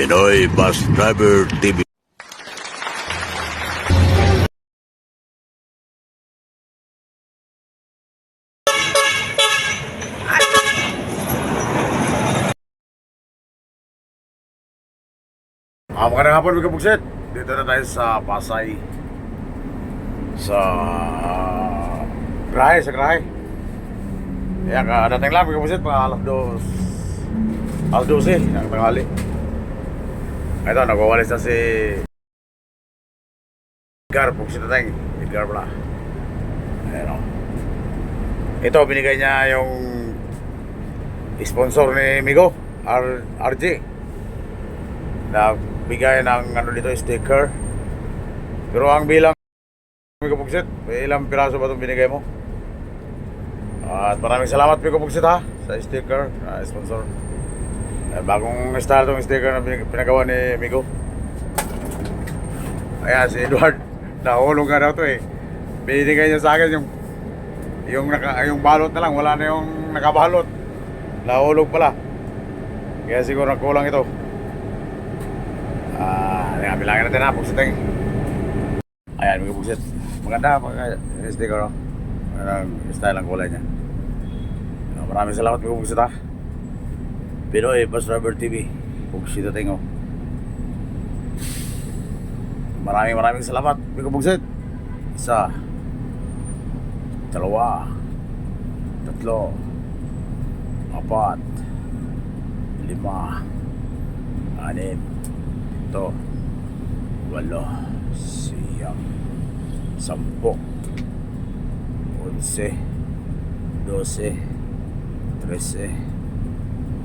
Pinoy Bus Driver TV. Ah, magandang hapon mga kabugsit. Dito na tayo sa Pasay. Sa Grahe, sa Grahe. Kaya kadating lang mga kabugsit, mga alas dos. Alas dos eh, ang tanghali. Ito, nagwawalis na si Edgar, bugsit na tayo. Edgar pala. Ayan o. Ito, binigay niya yung sponsor ni Migo, R RJ na bigay ng ano dito sticker pero ang bilang Miko Pugsit ilang piraso ba itong binigay mo at maraming salamat Miko Pugsit ha sa sticker na sponsor bagong style itong sticker na pinagawa ni Miko kaya si Edward nahulog nga daw to eh binigay niya sa akin yung yung, naka, yung balot na lang wala na yung nakabalot nahulog pala kaya siguro kulang ito Ah, uh, bilangin natin na, buksit tayo. Ayan, may buksit. Maganda, mga sticker, oh. Ang style ang kulay niya. Ah, maraming salamat, mga buksit, ha. Pinoy, Bus Driver TV. Na tayo. Maraming maraming salamat, mga buksit. Isa. Dalawa. Tatlo. Apat. Lima. Anim ito walo siyam sampo onse dose trese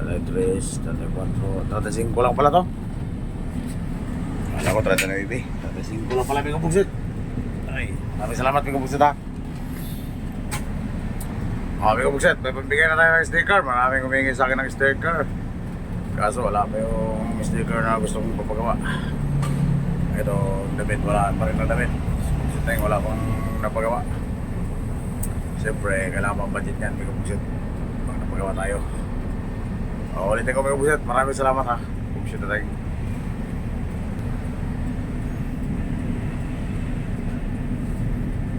33, 34, 35 lang pala to. Kala ko 39, 35 lang pala may kabugsit. Ay, maraming salamat may kabugsit ha. Ah, may kabugsit, may pambigay na tayo ng sticker. Maraming humingi sa akin ng sticker. Kaso wala pa yung sticker na gusto kong papagawa. Ito, damit, wala pa rin na damit. Buksit na wala pang napagawa. Siyempre, kailangan pang budget yan, may kabuksit. Pag napagawa tayo. O, ulitin ko may kabuksit. Maraming salamat ha. Buksit na tayo.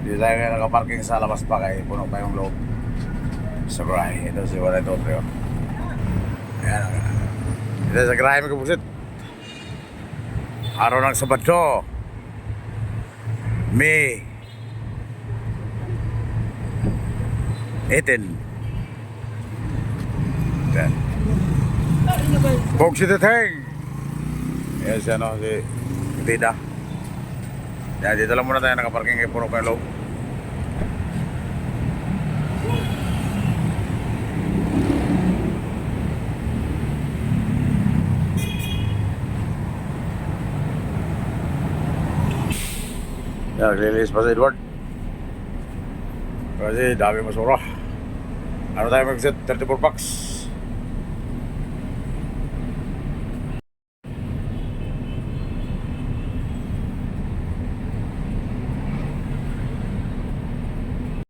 Dito tayo nakaparking sa labas pa kay puno pa yung loob. Sa. Ito si Wala ito, Trio. Ayan. Ito sa grahe may kabuksit. Araw ng Sabado. May 18. Yan. Bog si Teteng. Yan si ano, si Tida. Yan, dito lang muna tayo nakaparking kay Puro Pelo. Yan, release pa si Edward. Kasi dami masura. Ano tayo mag-set? 34 bucks.